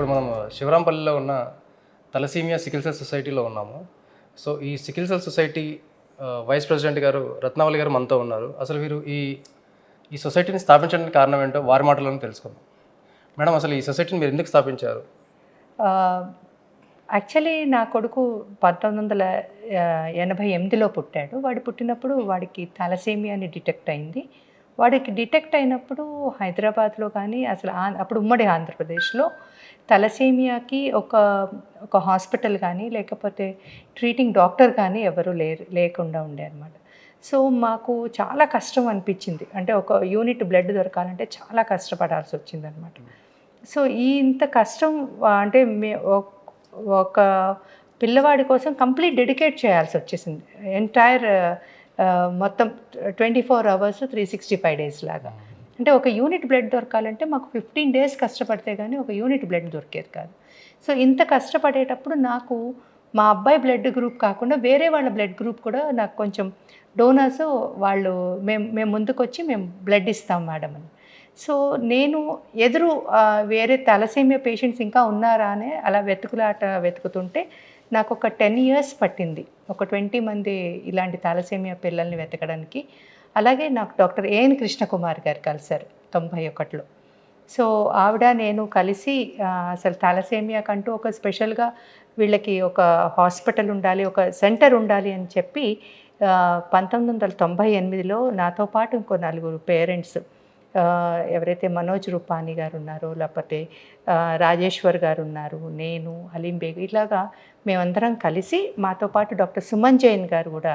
ఇప్పుడు మనం శివరాంపల్లిలో ఉన్న తలసీమియా సికిల్ సెల్ సొసైటీలో ఉన్నాము. సో ఈ sickle cell society vice president garu Ratnavali garu మనతో ఉన్నారు. అసలు వీరు ఈ ఈ సొసైటీని స్థాపించడానికి కారణం ఏంటో వారి మాటలను తెలుసుకుందాం. మేడం అసలు ఈ సొసైటీని మీరు ఎందుకు స్థాపించారు? యాక్చువల్లీ నా కొడుకు పంతొమ్మిది వందల ఎనభై ఎనిమిదిలో పుట్టాడు. వాడు పుట్టినప్పుడు వాడికి తలసేమియా అని డిటెక్ట్ అయింది. వాడికి డిటెక్ట్ అయినప్పుడు హైదరాబాద్లో కానీ అసలు అప్పుడు ఉమ్మడి ఆంధ్రప్రదేశ్లో తలసేమియాకి ఒక ఒక హాస్పిటల్ కానీ లేకపోతే ట్రీటింగ్ డాక్టర్ కానీ ఎవరు లేరు లేకుండా ఉండే అనమాట సో మాకు చాలా కష్టం అనిపించింది. అంటే ఒక యూనిట్ బ్లడ్ దొరకాలంటే చాలా కష్టపడాల్సి వచ్చిందనమాట సో ఈ ఇంత కష్టం అంటే మే ఒక పిల్లవాడి కోసం కంప్లీట్ డెడికేట్ చేయాల్సి వచ్చేసింది. ఎంటైర్ మొత్తం twenty four hours three sixty five days లాగా. అంటే ఒక యూనిట్ బ్లడ్ దొరకాలంటే మాకు ఫిఫ్టీన్ డేస్ కష్టపడితే కానీ ఒక యూనిట్ బ్లడ్ దొరికేది కాదు. సో ఇంత కష్టపడేటప్పుడు నాకు మా అబ్బాయి బ్లడ్ గ్రూప్ కాకుండా వేరే వాళ్ళ బ్లడ్ గ్రూప్ కూడా నాకు కొంచెం డోనర్స్ వాళ్ళు మేము మేము ముందుకొచ్చి మేము బ్లడ్ ఇస్తాం మేడం అని. సో నేను ఎదురు వేరే తలసేమియా పేషెంట్స్ ఇంకా ఉన్నారా అని అలా వెతుకులాట వెతుకుతుంటే నాకు ఒక టెన్ ఇయర్స్ పట్టింది. ఒక ట్వంటీ మంది ఇలాంటి తలసేమియా పిల్లల్ని వెతకడానికి. అలాగే నాకు డాక్టర్ ఏఎన్ కృష్ణకుమార్ గారు కలిశారు తొంభై ఒకటిలో. సో ఆవిడ నేను కలిసి అసలు తలసేమియా కంటూ ఒక స్పెషల్గా వీళ్ళకి ఒక హాస్పిటల్ ఉండాలి ఒక సెంటర్ ఉండాలి అని చెప్పి పంతొమ్మిది వందల తొంభై ఎనిమిదిలో నాతో పాటు ఇంకో నలుగురు పేరెంట్స్ ఎవరైతే మనోజ్ రూపాని గారు ఉన్నారో లేకపోతే రాజేశ్వర్ గారు ఉన్నారు నేను హలీం బేగ్ ఇలాగా మేమందరం కలిసి మాతో పాటు డాక్టర్ సుమన్ జైన్ గారు కూడా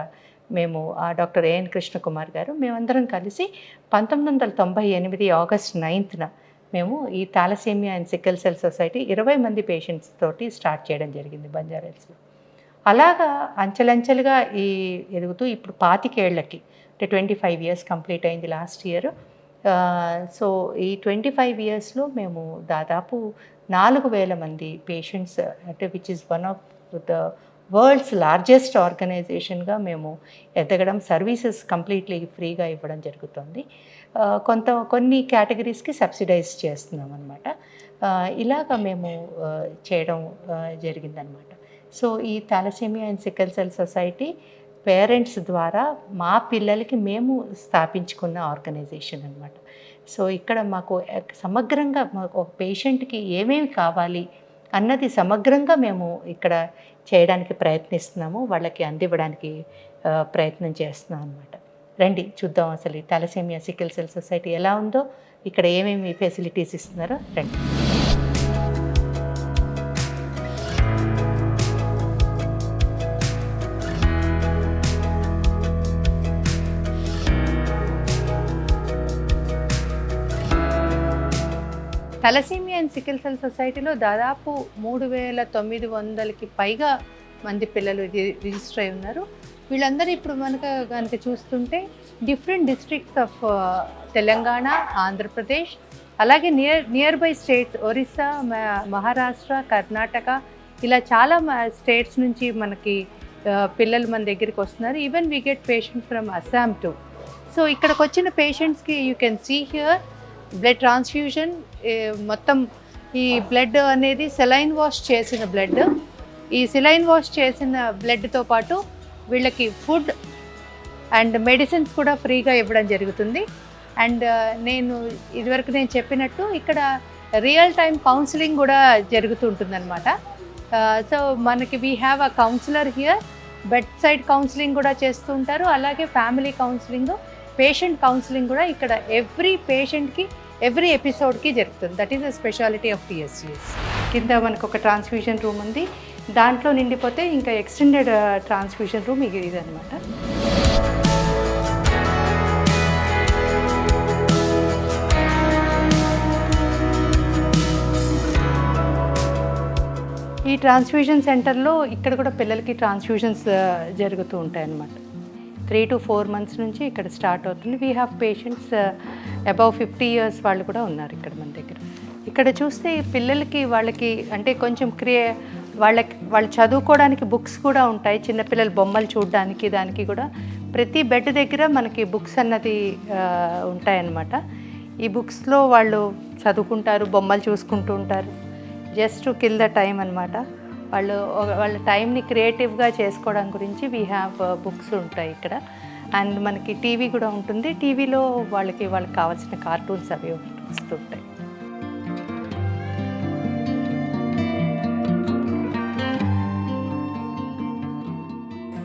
మేము ఆ డాక్టర్ ఏఎన్ కృష్ణకుమార్ గారు మేమందరం కలిసి పంతొమ్మిది వందల తొంభై ఎనిమిది ఆగస్ట్ నైన్త్న మేము ఈ thalassemia and sickle cell society ఇరవై మంది పేషెంట్స్ తోటి స్టార్ట్ చేయడం జరిగింది బంజారాహిల్స్లో అలాగా అంచెలంచెలుగా ఈ ఎదుగుతూ ఇప్పుడు పాతికేళ్ళకి అంటే ట్వంటీ ఫైవ్ ఇయర్స్ కంప్లీట్ అయింది లాస్ట్ ఇయర్ సో ఈ ట్వంటీ ఫైవ్ ఇయర్స్లో మేము దాదాపు నాలుగు వేల మంది పేషెంట్స్ అంటే which is one of the world's largest ఆర్గనైజేషన్గా మేము ఎదగడం సర్వీసెస్ కంప్లీట్లీ ఫ్రీగా ఇవ్వడం జరుగుతుంది. కొంత కొన్ని కేటగిరీస్కి సబ్సిడైజ్ చేస్తున్నాం అనమాట ఇలాగ మేము చేయడం జరిగిందనమాట సో ఈ thalassemia and sickle cell society parents ద్వారా మా పిల్లలకి మేము స్థాపించుకున్న ఆర్గనైజేషన్ అనమాట సో ఇక్కడ మాకు సమగ్రంగా మాకు ఒక పేషెంట్కి ఏమేమి కావాలి అన్నది సమగ్రంగా మేము ఇక్కడ చేయడానికి ప్రయత్నిస్తున్నాము వాళ్ళకి అందివ్వడానికి ప్రయత్నం చేస్తున్నాం అనమాట రండి చూద్దాం అసలు ఈ తలసేమియా సికిల్ సెల్ సొసైటీ ఎలా ఉందో ఇక్కడ ఏమేమి ఫెసిలిటీస్ ఇస్తున్నారో రండి. తలసీమియా అండ్ సికిల్ సెల్ సొసైటీలో దాదాపు మూడు వేల తొమ్మిది వందలకి పైగా మంది పిల్లలు రిజిస్టర్ అయి ఉన్నారు. వీళ్ళందరూ ఇప్పుడు మనకు కనుక చూస్తుంటే different districts of Telangana Andhra Pradesh అలాగే near near by states Orissa మ- మహారాష్ట్ర కర్ణాటక ఇలా చాలా స్టేట్స్ నుంచి మనకి పిల్లలు మన దగ్గరికి వస్తున్నారు. Even we get patients from Assam to so ఇక్కడికి వచ్చిన పేషెంట్స్కి you can see here blood transfusion మొత్తం ఈ బ్లడ్ అనేది సెలైన్ వాష్ చేసిన బ్లడ్. ఈ సెలైన్ వాష్ చేసిన బ్లడ్తో పాటు వీళ్ళకి ఫుడ్ అండ్ మెడిసిన్స్ కూడా ఫ్రీగా ఇవ్వడం జరుగుతుంది. అండ్ నేను ఇదివరకు నేను చెప్పినట్టు ఇక్కడ రియల్ టైం కౌన్సిలింగ్ కూడా జరుగుతుంటుందన్నమాట సో మనకి we have a counsellor here bed side counselling కూడా చేస్తూ ఉంటారు. అలాగే ఫ్యామిలీ కౌన్సిలింగ్ పేషెంట్ కౌన్సిలింగ్ కూడా ఇక్కడ ఎవ్రీ పేషెంట్కి ఎవ్రీ ఎపిసోడ్కి జరుగుతుంది. That is a speciality of TSGS కింద మనకు ఒక ట్రాన్స్ఫ్యూషన్ రూమ్ ఉంది. దాంట్లో నిండిపోతే ఇంకా ఎక్స్టెండెడ్ ట్రాన్స్ఫ్యూషన్ రూమ్ ఇది ఇదనమాట ఈ ట్రాన్స్ఫ్యూషన్ సెంటర్లో ఇక్కడ కూడా పిల్లలకి ట్రాన్స్ఫ్యూషన్స్ జరుగుతూ ఉంటాయి అన్నమాట త్రీ టు ఫోర్ మంత్స్ నుంచి ఇక్కడ స్టార్ట్ అవుతుంది. We have patients above fifty years వాళ్ళు కూడా ఉన్నారు ఇక్కడ మన దగ్గర. ఇక్కడ చూస్తే పిల్లలకి వాళ్ళకి అంటే కొంచెం క్రియే వాళ్ళకి వాళ్ళు చదువుకోవడానికి బుక్స్ కూడా ఉంటాయి. చిన్నపిల్లల బొమ్మలు చూడడానికి దానికి కూడా. ప్రతి బెడ్ దగ్గర మనకి బుక్స్ అన్నది ఉంటాయన్నమాట. ఈ బుక్స్లో వాళ్ళు చదువుకుంటారు బొమ్మలు చూసుకుంటూ ఉంటారు. జస్ట్ కిల్ ద టైం అనమాట వాళ్ళు వాళ్ళ టైంని క్రియేటివ్గా చేసుకోవడం గురించి వీ హ్యావ్ బుక్స్ ఉంటాయి ఇక్కడ. అండ్ మనకి టీవీ కూడా ఉంటుంది. టీవీలో వాళ్ళకి వాళ్ళకి కావాల్సిన కార్టూన్స్ అవి వస్తుంటాయి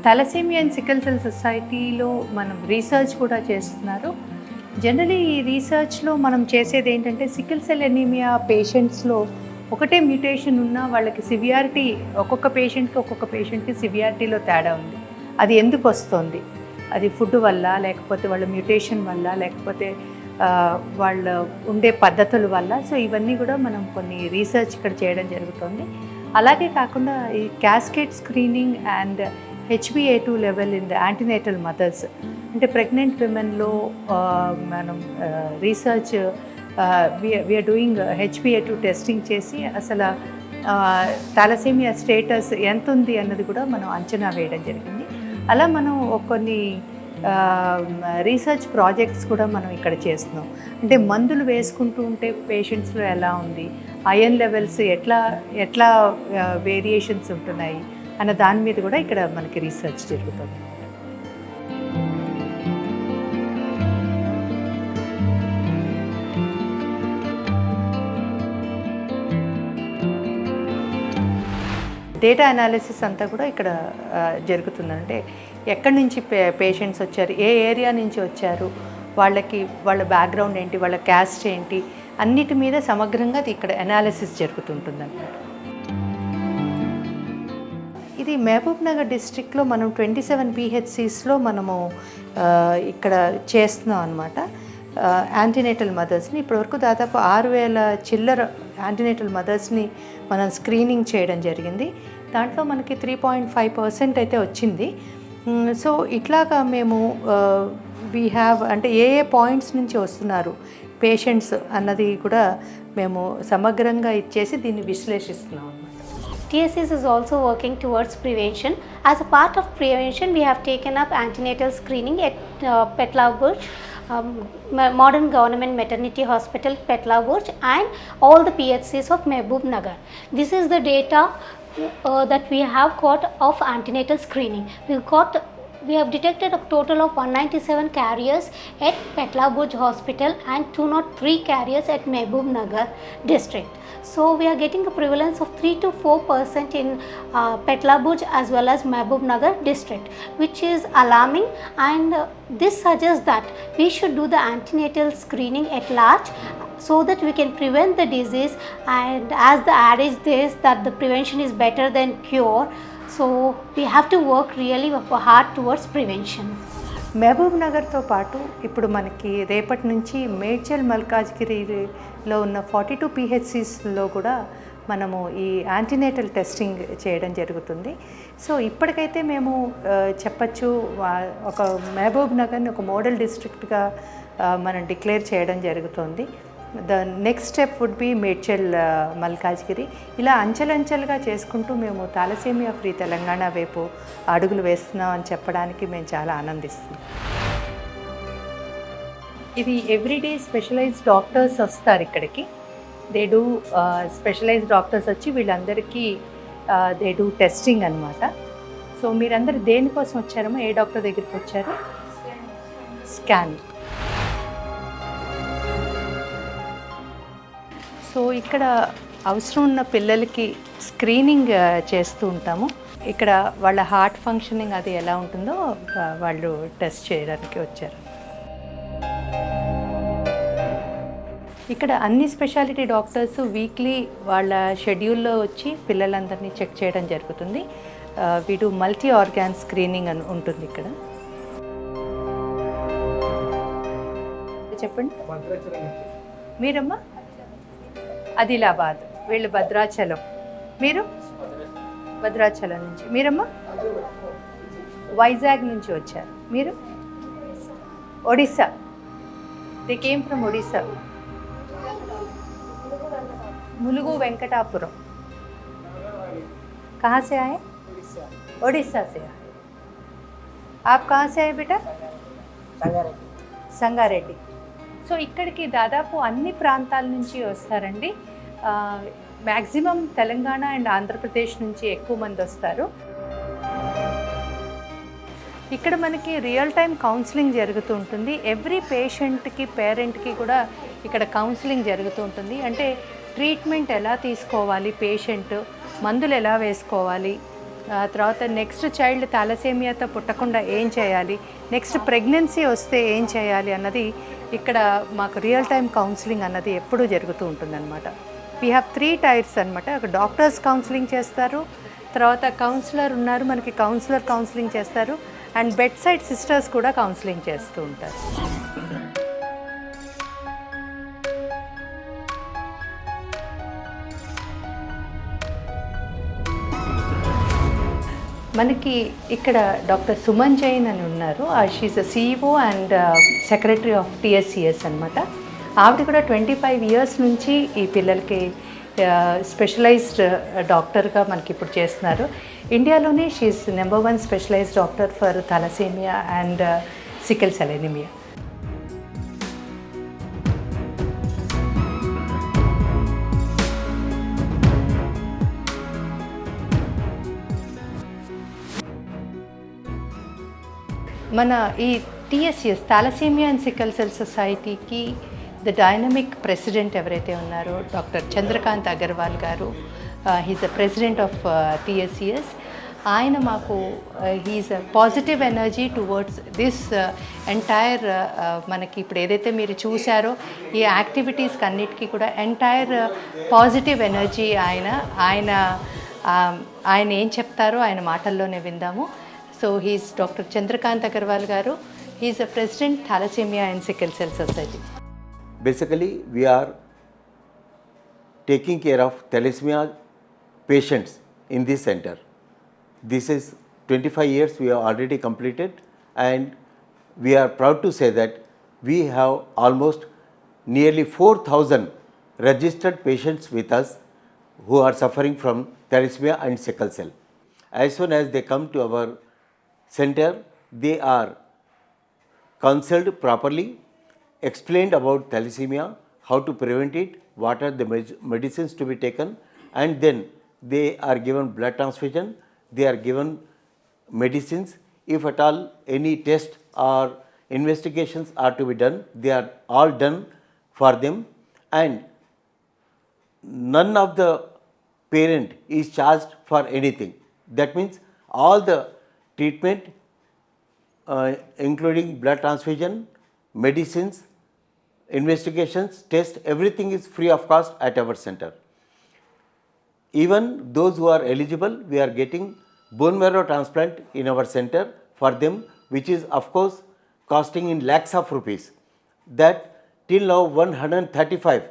థలసీమియా అండ్ సికల్ సెల్ సొసైటీలో మనం రీసెర్చ్ కూడా చేస్తున్నారు. జనరలీ ఈ రీసెర్చ్లో మనం చేసేది ఏంటంటే సికిల్ సెల్ ఎనీమియా పేషెంట్స్లో ఒకటే మ్యూటేషన్ ఉన్నా వాళ్ళకి సివియారిటీ ఒక్కొక్క పేషెంట్కి ఒక్కొక్క పేషెంట్కి సివియారిటీలో తేడా ఉంది. అది ఎందుకు వస్తుంది? అది ఫుడ్ వల్ల లేకపోతే వాళ్ళ మ్యూటేషన్ వల్ల లేకపోతే వాళ్ళ ఉండే పద్ధతుల వల్ల. సో ఇవన్నీ కూడా మనం కొన్ని రీసెర్చ్ ఇక్కడ చేయడం జరుగుతుంది. అలాగే కాకుండా ఈ cascade screening and HbA two level in the antenatal mothers అంటే ప్రెగ్నెంట్ విమెన్లో మనం research we are doing HbA two testing చేసి అసలు థాలసీమియా స్టేటస్ ఎంత ఉంది అన్నది కూడా మనం అంచనా వేయడం జరిగింది. అలా మనం కొన్ని రీసెర్చ్ ప్రాజెక్ట్స్ కూడా మనం ఇక్కడ చేస్తున్నాం. అంటే మందులు వేసుకుంటూ ఉంటే పేషెంట్స్లో ఎలా ఉంది? అయన్ లెవెల్స్ ఎట్లా ఎట్లా వేరియేషన్స్ ఉంటున్నాయి? అన్న దాని మీద కూడా ఇక్కడ మనకి రీసెర్చ్ జరుగుతుంది. డేటా అనాలిసిస్ అంతా కూడా ఇక్కడ జరుగుతుందంటే ఎక్కడి నుంచి పే పేషెంట్స్ వచ్చారు ఏ ఏరియా నుంచి వచ్చారు వాళ్ళకి వాళ్ళ బ్యాక్గ్రౌండ్ ఏంటి వాళ్ళ క్యాస్ట్ ఏంటి అన్నిటి మీద సమగ్రంగా అది ఇక్కడ అనాలిసిస్ జరుగుతుంటుందన్నమాట. ఇది మహబూబ్ నగర్ డిస్ట్రిక్ట్లో మనం ట్వంటీ సెవెన్ పిహెచ్సిస్లో మనము ఇక్కడ చేస్తున్నాం అనమాట యాంటీనేటల్ మదర్స్ని ఇప్పటివరకు దాదాపు ఆరు వేల చిల్లర యాంటీనేటల్ మదర్స్ని మనం స్క్రీనింగ్ చేయడం జరిగింది. దాంట్లో మనకి త్రీ పాయింట్ ఫైవ్ పర్సెంట్ అయితే వచ్చింది. సో ఇట్లాగా మేము వీ హ్యావ్ అంటే ఏ ఏ పాయింట్స్ నుంచి వస్తున్నారు పేషెంట్స్ అన్నది కూడా మేము సమగ్రంగా ఇచ్చేసి దీన్ని విశ్లేషిస్తున్నాం అన్నమాట. TSS is also working towards prevention. As a part of prevention, we have taken up antenatal screening at uh, um, Modern Government Maternity Hospital, Petla Burj, and all the PHCs of Mehboob Nagar. This is the data uh, that we have got of antenatal screening. We got we have detected a total of 197 carriers at Petla Burj Hospital and 203 carriers at Mehboob Nagar district. So we are getting a prevalence of 3 to 4 percent in uh, as well as Mehboob Nagar district, which is alarming. And uh, this suggests that we should do the antenatal screening at large so that we can prevent the disease. And as the adage says that the prevention is better than cure, so we have to work really hard towards prevention. Mahabub నగర్తో పాటు ఇప్పుడు మనకి రేపటి నుంచి మేడ్చల్ మల్కాజ్గిరిలో ఉన్న forty two పిహెచ్సిస్లో కూడా మనము ఈ యాంటీనేటల్ టెస్టింగ్ చేయడం జరుగుతుంది. సో ఇప్పటికైతే మేము చెప్పచ్చు ఒక మహబూబ్ నగర్ని ఒక మోడల్ డిస్ట్రిక్ట్గా మనం డిక్లేర్ చేయడం జరుగుతుంది. The next step would be Medchal Malkajgiri ఇలా అంచెలంచెలుగా చేసుకుంటూ మేము తాలసేమియా ఫ్రీ తెలంగాణ వైపు అడుగులు వేస్తున్నాం అని చెప్పడానికి మేము చాలా ఆనందిస్తున్నాం. ఇది ఎవ్రీడే స్పెషలైజ్డ్ డాక్టర్స్ వస్తారు ఇక్కడికి. దే డూ స్పెషలైజ్డ్ డాక్టర్స్ వచ్చి వీళ్ళందరికీ దే డూ టెస్టింగ్ అనమాట సో మీరందరూ దేనికోసం వచ్చారమో ఏ డాక్టర్ దగ్గరికి వచ్చారు? స్కాన్ సో ఇక్కడ అవసరం ఉన్న పిల్లలకి స్క్రీనింగ్ చేస్తూ ఉంటాము. ఇక్కడ వాళ్ళ హార్ట్ ఫంక్షనింగ్ అది ఎలా ఉంటుందో వాళ్ళు టెస్ట్ చేయడానికి వచ్చారు. ఇక్కడ అన్ని స్పెషాలిటీ డాక్టర్స్ వీక్లీ వాళ్ళ షెడ్యూల్లో వచ్చి పిల్లలందరినీ చెక్ చేయడం జరుగుతుంది. వీడు మల్టీ ఆర్గాన్ స్క్రీనింగ్ అని ఉంటుంది ఇక్కడ. చెప్పండి. మీరమ్మా? ఆదిలాబాద్ వీళ్ళు భద్రాచలం మీరు భద్రాచలం నుంచి మీరమ్మా వైజాగ్ నుంచి వచ్చారు మీరు Odisha they came from Odisha Mulugu Venkatapuram कहाँ से आए उड़ीसा से आए आप कहाँ से आए बेटा సంగారెడ్డి సో ఇక్కడికి దాదాపు అన్ని ప్రాంతాల నుంచి వస్తారండి ఆ, మ్యాక్సిమం తెలంగాణ అండ్ ఆంధ్రప్రదేశ్ నుంచి ఎక్కువ మంది వస్తారు. ఇక్కడ మనకి రియల్ టైం కౌన్సిలింగ్ జరుగుతూ ఉంటుంది. ఎవ్రీ పేషెంట్కి పేరెంట్కి కూడా ఇక్కడ కౌన్సిలింగ్ జరుగుతూ ఉంటుంది. అంటే ట్రీట్మెంట్ ఎలా తీసుకోవాలి పేషెంట్ మందులు ఎలా వేసుకోవాలి? తర్వాత నెక్స్ట్ చైల్డ్ థాలసేమియాతో పుట్టకుండా ఏం చేయాలి? నెక్స్ట్ ప్రెగ్నెన్సీ వస్తే ఏం చేయాలి అన్నది ఇక్కడ మాకు రియల్ టైం కౌన్సిలింగ్ అన్నది ఎప్పుడూ జరుగుతూ ఉంటుందన్నమాట. వీ హ్యావ్ త్రీ టైర్స్ అనమాట ఒక డాక్టర్స్ కౌన్సిలింగ్ చేస్తారు. తర్వాత కౌన్సిలర్ ఉన్నారు. మనకి కౌన్సిలర్ కౌన్సిలింగ్ చేస్తారు. అండ్ బెడ్ సైడ్ సిస్టర్స్ కూడా కౌన్సిలింగ్ చేస్తూ ఉంటారు. మనకి ఇక్కడ డాక్టర్ సుమన్ జైన్ అని ఉన్నారు. She's a CEO and secretary of TSCS అనమాట ఆవిడ కూడా ట్వంటీ ఫైవ్ ఇయర్స్ నుంచి ఈ పిల్లలకి స్పెషలైజ్డ్ డాక్టర్గా మనకి ఇప్పుడు చేస్తున్నారు. ఇండియాలోనే she's number one specialized doctor for thalassemia and sickle cell anaemia మన ఈ TSS thalassemia and sickle cell సొసైటీకి ద డైనమిక్ ప్రెసిడెంట్ ఎవరైతే ఉన్నారో doctor Chandrakant Agarwal garu he's the president of TSCS ఆయన మాకు he's positive energy towards this entire మనకి ఇప్పుడు ఏదైతే మీరు చూశారో ఈ యాక్టివిటీస్కి అన్నిటికీ కూడా ఎంటైర్ పాజిటివ్ ఎనర్జీ ఆయన ఆయన um, ఆయన ఏం చెప్తారో ఆయన మాటల్లోనే విందాము. So he's doctor Chandrakant Agarwal garu he's a president thalassemia and sickle cell society Basically, we are taking care of thalassemia patients in this center. This is 25 years we have already completed, and we are proud to say that we have almost nearly 4,000 registered patients with us who are suffering from thalassemia and sickle cell. As soon as they come to our center, they are counseled properly, explained about thalassemia, how to prevent it, what are the med- medicines to be taken, and then they are given blood transfusion, they are given medicines. If at all any test or investigations are to be done, they are all done for them, and none of the parent is charged for anything. That means all the treatment, uh, including blood transfusion, medicines, investigations, tests, everything is free of cost at our center. Even those who are eligible, we are getting bone marrow transplant in our center for them, which is of course costing in lakhs of rupees. That till now 135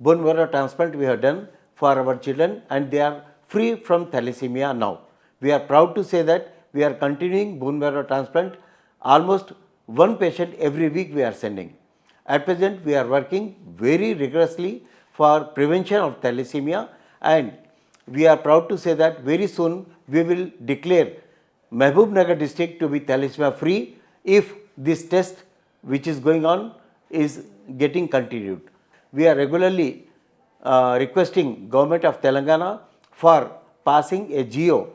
bone marrow transplant we have done for our children and they are free from thalassemia now. We are proud to say that we are continuing bone marrow transplant almost one patient every week we are sending. At present, we are working very rigorously for prevention of thalassemia and we are proud to say that very soon we will declare Mehboob Nagar district to be thalassemia free if this test which is going on is getting continued. We are regularly uh, requesting government of Telangana for passing a GO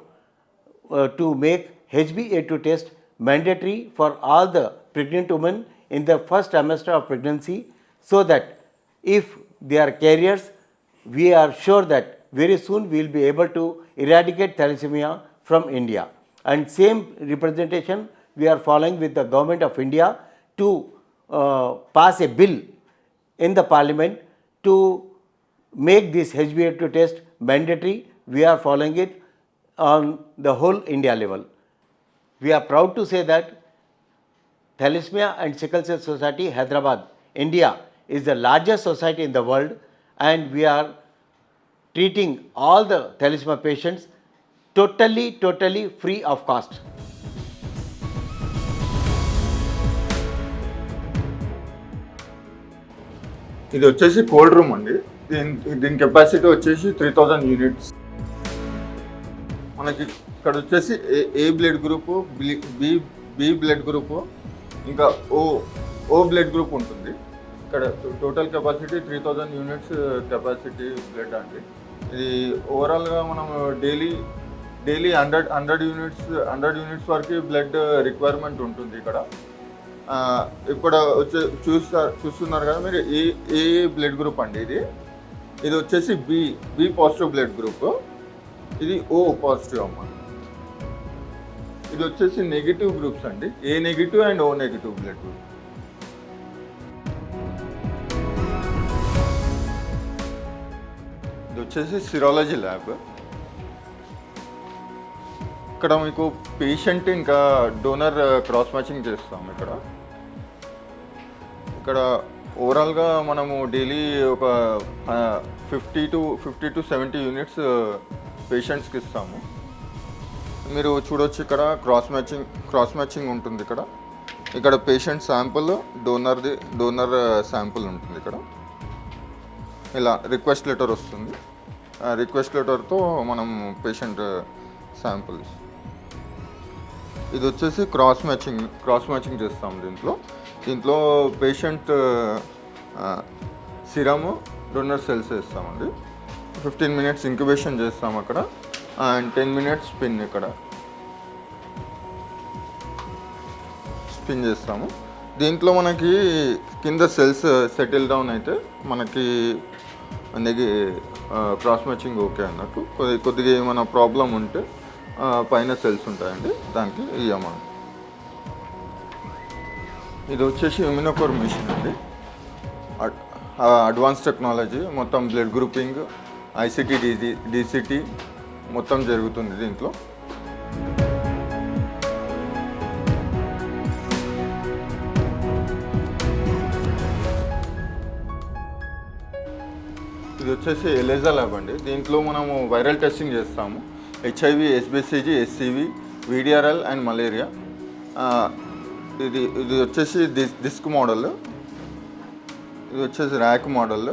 uh, to make HbA2 test mandatory for all the pregnant women in the first trimester of pregnancy so that if they are carriers, we are sure that very soon we will be able to eradicate thalassemia from India. And same representation we are following with the government of India to uh, pass a bill in the parliament to make this HbA2 test mandatory. We are following it on the whole India level. We are proud to say that Thalassemia and Sickle Cell Society, Hyderabad, India, is the largest society in the world, and we are treating all the thalassemia patients totally, totally free of cost. ఇది వచ్చేసి cold room అండి దీని దీని capacity వచ్చేసి three thousand units మనకి ఇక్కడ వచ్చేసి A A blood group B B B blood group ఇంకా ఓ ఓ బ్లడ్ గ్రూప్ ఉంటుంది. ఇక్కడ total capacity three thousand units capacity blood అండి. ఇది ఓవరాల్గా మనం daily daily hundred hundred units hundred units వరకు బ్లడ్ రిక్వైర్మెంట్ ఉంటుంది ఇక్కడ. ఇక్కడ వచ్చే చూస్తారు చూస్తున్నారు కదా మీరు ఏ ఏ బ్లడ్ గ్రూప్ అండి ఇది? ఇది వచ్చేసి B B positive blood group. ఇది ఓ పాజిటివ్ అమ్మ. ఇది వచ్చేసి నెగిటివ్ గ్రూప్స్ అండి. A negative and O negative blood group ఇది వచ్చేసి సిరాలజీ ల్యాబ్ ఇక్కడ మీకు పేషెంట్ ఇంకా డోనర్ క్రాస్ మ్యాచింగ్ చేస్తాం ఇక్కడ. ఇక్కడ ఓవరాల్గా మనము డైలీ ఒక fifty to fifty to seventy units పేషెంట్స్కి ఇస్తాము. మీరు చూడొచ్చు ఇక్కడ క్రాస్ మ్యాచింగ్ క్రాస్ మ్యాచింగ్ ఉంటుంది ఇక్కడ. ఇక్కడ పేషెంట్ శాంపుల్ డోనర్ది డోనర్ శాంపుల్ ఉంటుంది ఇక్కడ. ఇలా రిక్వెస్ట్ లెటర్ వస్తుంది. ఆ రిక్వెస్ట్ లెటర్తో మనం పేషెంట్ శాంపుల్స్ uh, ఇది వచ్చేసి క్రాస్ మ్యాచింగ్ క్రాస్ మ్యాచింగ్ చేస్తాం దీంట్లో. దీంట్లో పేషెంట్ సిరము డోనర్ సెల్స్ వేస్తామండి. ఫిఫ్టీన్ మినిట్స్ ఇంక్యుబేషన్ చేస్తాం అక్కడ. అండ్ టెన్ మినిట్స్ స్పిన్ ఇక్కడ. స్పిన్ చేస్తాము. దీంట్లో మనకి కింద సెల్స్ సెటిల్ డౌన్ అయితే మనకి నెగి క్రాస్ మ్యాచింగ్ ఓకే అన్నట్టు. కొద్ది కొద్దిగా ఏమైనా ప్రాబ్లం ఉంటే uh, పైన సెల్స్ ఉంటాయండి. దానికి ఇవ్వమని ఇది వచ్చేసి ఇమ్యూనోకోర్ మిషన్ అండి. అడ్వాన్స్ టెక్నాలజీ uh, మొత్తం blood grouping ICT DG DCT మొత్తం జరుగుతుంది దీంట్లో. ఇది వచ్చేసి ఎలేజా ల్యాబ్ అండి. దీంట్లో మనము వైరల్ టెస్టింగ్ చేస్తాము. HIV SBCG SCV VDRL and malaria. ఇది ఇది వచ్చేసి డిస్ డిస్క్ మోడల్. ఇది వచ్చేసి ర్యాక్ మోడల్.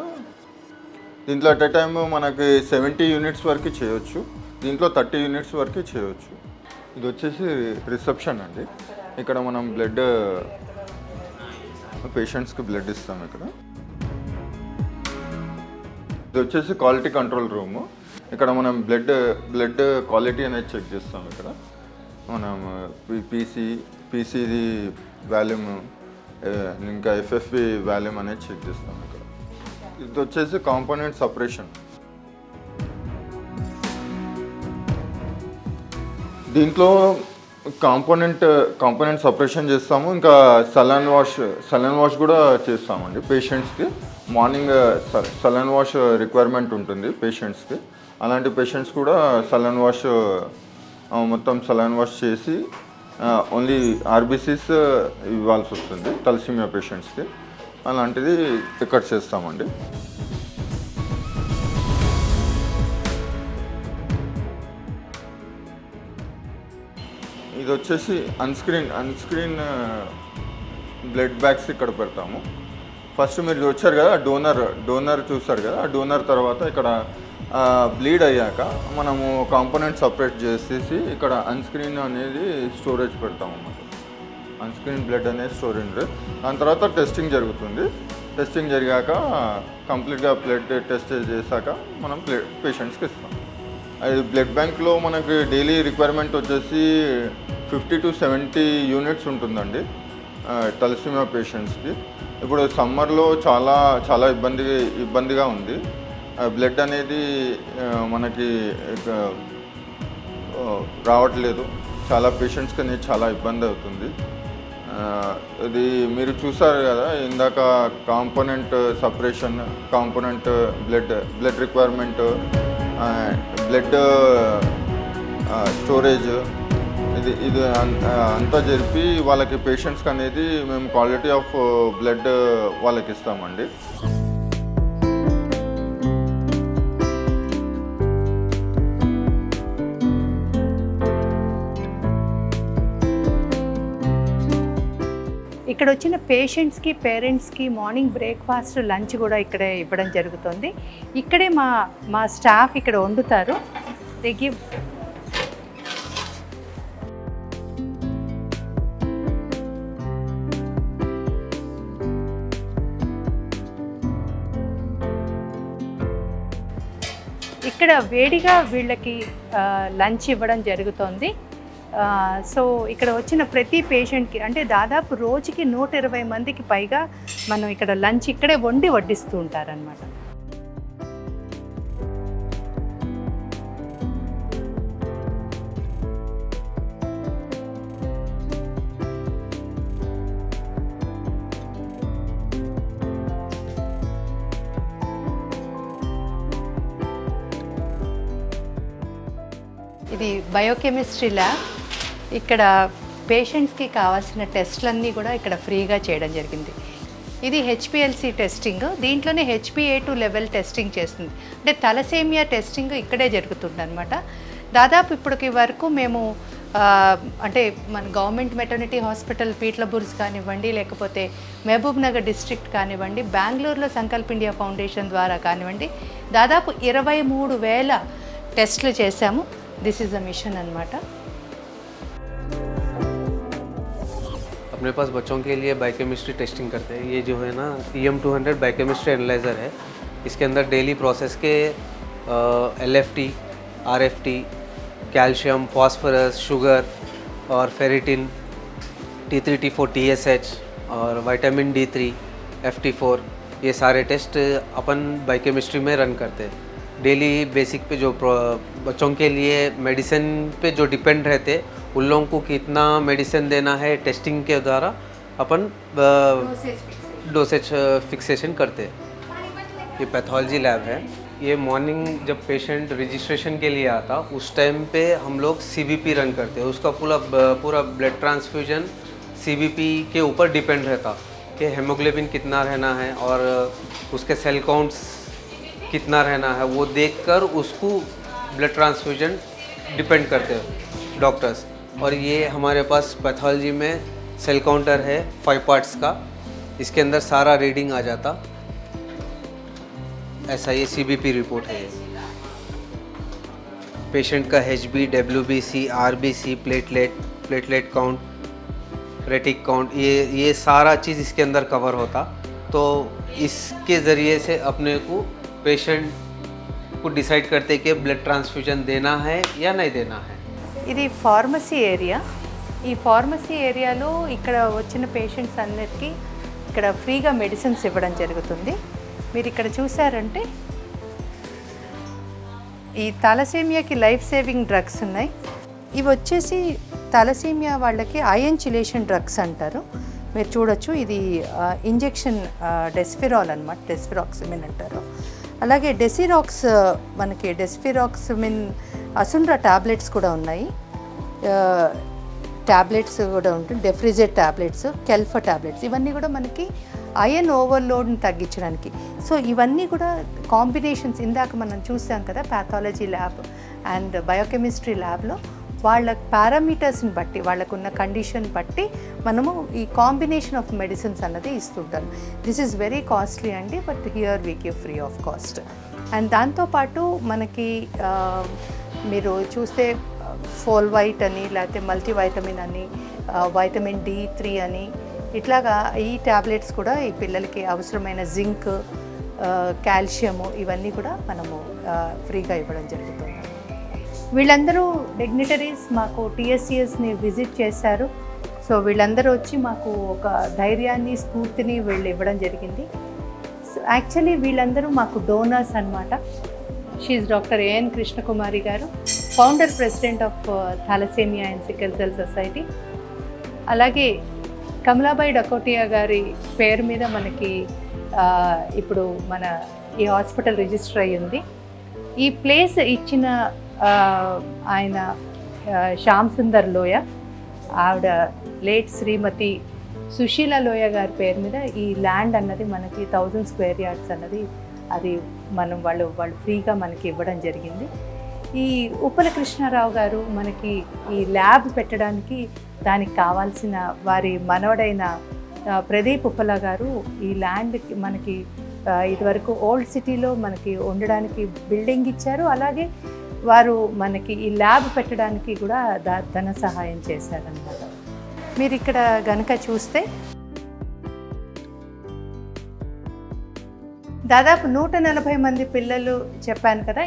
దీంట్లో అట్ ఎ టైమ్ మనకి సెవెంటీ యూనిట్స్ వరకు చేయొచ్చు. దీంట్లో థర్టీ యూనిట్స్ వరకు చేయవచ్చు ఇది వచ్చేసి రిసెప్షన్ అండి. ఇక్కడ మనం బ్లడ్ పేషెంట్స్కి బ్లడ్ ఇస్తాం ఇక్కడ. ఇది వచ్చేసి క్వాలిటీ కంట్రోల్ రూమ్. ఇక్కడ మనం బ్లడ్ బ్లడ్ క్వాలిటీ అనేది చెక్ చేస్తాం ఇక్కడ. మనం పీసీ పీసీది వాల్యూమ్ ఇంకా ఎఫ్ఎఫ్బి వాల్యూమ్ అనేది చెక్ చేస్తాం ఇక్కడ. ఇది వచ్చేసి కాంపోనెంట్ సపరేషన్. దీంట్లో కాంపోనెంట్ కాంపోనెంట్ సపరేషన్ చేస్తాము. ఇంకా సలైన్ వాష్ సలైన్ వాష్ కూడా చేస్తామండి పేషెంట్స్కి. మార్నింగ్ సలైన్ వాష్ రిక్వైర్మెంట్ ఉంటుంది పేషెంట్స్కి. అలాంటి పేషెంట్స్ కూడా సలైన్ వాష్ మొత్తం సలైన్ వాష్ చేసి ఓన్లీ ఆర్బీసీస్ ఇవ్వాల్సి వస్తుంది తలసిమియా పేషెంట్స్కి. అలాంటిది ఇక్కడ చేస్తామండి. ఇది వచ్చేసి అన్స్క్రీన్ అన్స్క్రీన్ బ్లడ్ బ్యాగ్స్ ఇక్కడ పెడతాము. ఫస్ట్ మీరు వచ్చారు కదా డోనర్ డోనర్ చూస్తారు కదా ఆ డోనర్ తర్వాత ఇక్కడ బ్లీడ్ అయ్యాక మనము కాంపోనెంట్ సపరేట్ చేసేసి ఇక్కడ అన్స్క్రీన్ అనేది స్టోరేజ్ పెడతాము అన్నమాట. అన్స్క్రీన్ బ్లడ్ అనేది స్టోరేజ్ దాని తర్వాత టెస్టింగ్ జరుగుతుంది. టెస్టింగ్ జరిగాక కంప్లీట్గా బ్లడ్ టెస్ట్ చేశాక మనం ప్లే పేషెంట్స్కి ఇస్తాం. అది బ్లడ్ బ్యాంక్లో మనకి డైలీ రిక్వైర్మెంట్ వచ్చేసి ఫిఫ్టీ టు సెవెంటీ యూనిట్స్ ఉంటుందండి తలసిమియా పేషెంట్స్కి. ఇప్పుడు సమ్మర్లో చాలా చాలా ఇబ్బంది ఇబ్బందిగా ఉంది. బ్లడ్ అనేది మనకి రావట్లేదు. చాలా పేషెంట్స్కి అనేది చాలా ఇబ్బంది అవుతుంది. ఇది మీరు చూసారు కదా ఇందాక component separation component blood blood requirement blood storage ఇది ఇది అంతా జరిపి వాళ్ళకి పేషెంట్స్కి అనేది మేము క్వాలిటీ ఆఫ్ బ్లడ్ వాళ్ళకి ఇస్తామండి. ఇక్కడ వచ్చిన పేషెంట్స్కి పేరెంట్స్కి మార్నింగ్ బ్రేక్ఫాస్ట్ లంచ్ కూడా ఇక్కడే ఇవ్వడం జరుగుతుంది. ఇక్కడే మా మా స్టాఫ్ ఇక్కడ వండుతారు. దే గివ్ ఇక్కడ వేడిగా వీళ్ళకి లంచ్ ఇవ్వడం జరుగుతోంది. సో ఇక్కడ వచ్చిన ప్రతి పేషెంట్కి అంటే దాదాపు రోజుకి నూట ఇరవై మందికి పైగా మనం ఇక్కడ లంచ్ ఇక్కడే వండి వడ్డిస్తూ ఉంటారనమాట ఇది బయోకెమిస్ట్రీ ల్యాబ్. ఇక్కడ పేషెంట్స్కి కావాల్సిన టెస్ట్లన్నీ కూడా ఇక్కడ ఫ్రీగా చేయడం జరిగింది. ఇది హెచ్పిఎల్సి టెస్టింగ్ దీంట్లోనే హెచ్పిఏ టు లెవెల్ టెస్టింగ్ చేస్తుంది. అంటే తలసేమియా టెస్టింగ్ ఇక్కడే జరుగుతుంది అనమాట దాదాపు ఇప్పటికి వరకు మేము అంటే మన గవర్నమెంట్ మెటర్నిటీ హాస్పిటల్ పీట్లబుర్స్ కానివ్వండి లేకపోతే మహబూబ్ నగర్ డిస్ట్రిక్ట్ కానివ్వండి బెంగళూరులో సంకల్ప్ ఇండియా ఫౌండేషన్ ద్వారా కానివ్వండి దాదాపు ఇరవై మూడు వేల టెస్ట్లు చేశాము. దిస్ ఈజ్ అ మిషన్ అనమాట अपने पास बच्चों के लिए बायोकेमिस्ट्री टेस्टिंग करते हैं। ये जो है ना E M two hundred biochemistry analyser है। इसके अंदर डेली प्रोसेस के L F T R F T calcium phosphorus sugar और ferritin T three T four T S H और vitamin D three F T four ये सारे test अपन biochemistry में रन करते हैं। डेली बेसिक पे जो बच्चों के लिए मेडिसिन पे जो डिपेंड रहते उन लोगों को कितना मेडिसिन देना है टेस्टिंग के द्वारा अपन डोसेज फिक्सेशन करते हैं। ये पैथोलॉजी लैब है। ये मॉर्निंग जब पेशेंट रजिस्ट्रेशन के लिए आता उस टाइम पे हम लोग सी रन करते हैं। उसका पूरा पूरा ब्लड ट्रांसफ्यूजन सी के ऊपर डिपेंड रहता कि हेमोग्लोबिन कितना रहना है और उसके सेल काउंट्स कितना रहना है। वो देखकर उसको ब्लड ट्रांसफ्यूजन डिपेंड करते हैं डॉक्टर्स और ये हमारे पास पैथोलॉजी में सेल काउंटर है फाइव पार्ट्स का। इसके अंदर सारा रीडिंग आ जाता। ऐसा ये सी बी पी रिपोर्ट है। पेशेंट का H B W B C R B C platelet platelet count retic count ये ये सारा चीज़ इसके अंदर कवर होता। तो इसके ज़रिए से अपने को पेशेंट को डिसाइड करते कि ब्लड ट्रांसफ्यूजन देना है या नहीं देना है। ఇది ఫార్మసీ ఏరియా. ఈ ఫార్మసీ ఏరియాలో ఇక్కడ వచ్చిన పేషెంట్స్ అందరికీ ఇక్కడ ఫ్రీగా మెడిసిన్స్ ఇవ్వడం జరుగుతుంది. మీరు ఇక్కడ చూసారంటే ఈ తలసేమియాకి లైఫ్ సేవింగ్ డ్రగ్స్ ఉన్నాయి. ఇవి వచ్చేసి తలసేమియా వాళ్ళకి అయన్ చిలేషన్ డ్రగ్స్ అంటారు. మీరు చూడొచ్చు ఇది ఇంజెక్షన్ డెస్ఫిరాల్ అనమాట డెస్ఫిరాక్సిమిన్ అంటారు. అలాగే డెసిరాక్స్ మనకి డెస్ఫిరాక్సిమిన్ అసుండ్రా టాబ్లెట్స్ కూడా ఉన్నాయి. ట్యాబ్లెట్స్ కూడా ఉంటుంది డెఫ్రిజెట్ ట్యాబ్లెట్స్ కెల్ఫా ట్యాబ్లెట్స్ ఇవన్నీ కూడా మనకి అయన్ ఓవర్లోడ్ని తగ్గించడానికి. సో ఇవన్నీ కూడా కాంబినేషన్స్ ఇందాక మనం చూసాం కదా ప్యాథాలజీ ల్యాబ్ అండ్ బయోకెమిస్ట్రీ ల్యాబ్లో వాళ్ళ పారామీటర్స్ని బట్టి వాళ్ళకున్న కండిషన్ బట్టి మనము ఈ కాంబినేషన్ ఆఫ్ మెడిసిన్స్ అన్నది ఇస్తుంటారు దిస్ ఈజ్ వెరీ కాస్ట్లీ అండి but here we give free of cost and దాంతోపాటు మనకి మీరు చూస్తే ఫోల్ వైట్ అని లేకపోతే మల్టీ వైటమిన్ అని వైటమిన్ డి త్రీ అని ఇట్లాగా ఈ ట్యాబ్లెట్స్ కూడా ఈ పిల్లలకి అవసరమైన జింక్ కాల్షియము ఇవన్నీ కూడా మనము ఫ్రీగా ఇవ్వడం జరుగుతుంది. వీళ్ళందరూ డిగ్నిటరీస్ మాకు టీఎస్సిఎస్ని విజిట్ చేశారు. సో వీళ్ళందరూ వచ్చి మాకు ఒక ధైర్యాన్ని స్ఫూర్తిని వీళ్ళు ఇవ్వడం జరిగింది. సో యాక్చువల్లీ వీళ్ళందరూ మాకు డోనర్స్ అనమాట she doctor A N Krishnakumari garu founder president of thalassemia and sickle cell society అలాగే కమలాబాయి డకోటియా గారి పేరు మీద మనకి ఇప్పుడు మన ఈ హాస్పిటల్ రిజిస్టర్ అయ్యింది ఈ ప్లేస్ ఇచ్చిన ఆయన శ్యామ్ సుందర్ లోయ ఆవిడ లేట్ శ్రీమతి సుశీల లోయ గారి పేరు మీద ఈ ల్యాండ్ అన్నది మనకి థౌజండ్ స్క్వేర్ యార్డ్స్ అన్నది అది మనం వాళ్ళు వాళ్ళు ఫ్రీగా మనకి ఇవ్వడం జరిగింది. ఈ ఉప్పల కృష్ణారావు గారు మనకి ఈ ల్యాబ్ పెట్టడానికి దానికి కావాల్సిన వారి మనవడైన ప్రదీప్ ఉప్పల గారు ఈ ల్యాండ్ మనకి ఇదివరకు ఓల్డ్ సిటీలో మనకి ఉండడానికి బిల్డింగ్ ఇచ్చారు. అలాగే వారు మనకి ఈ ల్యాబ్ పెట్టడానికి కూడా ధన సహాయం చేశారనమాట మీరు ఇక్కడ గనక చూస్తే దాదాపు నూట నలభై మంది పిల్లలు చెప్పాను కదా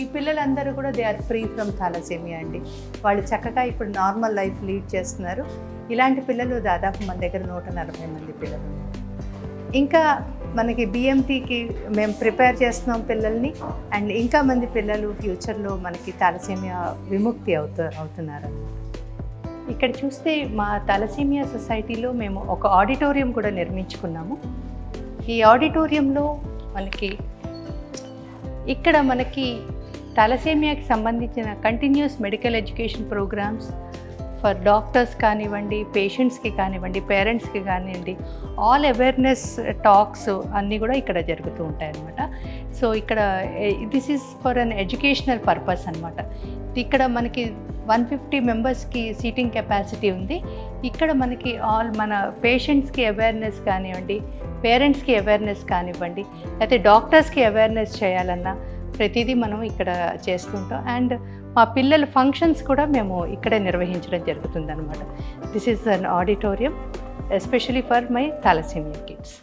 ఈ పిల్లలందరూ కూడా they are free from thalassemia అండి. వాళ్ళు చక్కగా ఇప్పుడు నార్మల్ లైఫ్ లీడ్ చేస్తున్నారు. ఇలాంటి పిల్లలు దాదాపు మన దగ్గర నూట నలభై మంది పిల్లలు ఇంకా మనకి బిఎంటీకి మేము ప్రిపేర్ చేస్తున్నాం పిల్లల్ని అండ్ ఇంకా మంది పిల్లలు ఫ్యూచర్లో మనకి థాలసేమియా విముక్తి అవుతూ అవుతున్నారు. ఇక్కడ చూస్తే మా తలసీమియా సొసైటీలో మేము ఒక ఆడిటోరియం కూడా నిర్మించుకున్నాము. ఈ ఆడిటోరియంలో మనకి ఇక్కడ మనకి తలసేమియాకి సంబంధించిన continuous medical education programmes for doctors కానివ్వండి పేషెంట్స్కి కానివ్వండి పేరెంట్స్కి కానివ్వండి ఆల్ అవేర్నెస్ టాక్స్ అన్నీ కూడా ఇక్కడ జరుగుతూ ఉంటాయి అన్నమాట సో ఇక్కడ this is for an educational purpose అనమాట ఇక్కడ మనకి వన్ ఫిఫ్టీ మెంబర్స్కి సీటింగ్ కెపాసిటీ ఉంది. ఇక్కడ మనకి ఆల్ మన పేషెంట్స్కి అవేర్నెస్ కానివ్వండి పేరెంట్స్కి అవేర్నెస్ కానివ్వండి లేకపోతే డాక్టర్స్కి అవేర్నెస్ చేయాలన్నా ప్రతిదీ మనం ఇక్కడ చేస్తుంటాం అండ్ మా పిల్లల ఫంక్షన్స్ కూడా మేము ఇక్కడే నిర్వహించడం జరుగుతుంది అనమాట this is an auditorium especially for my thalassemia kids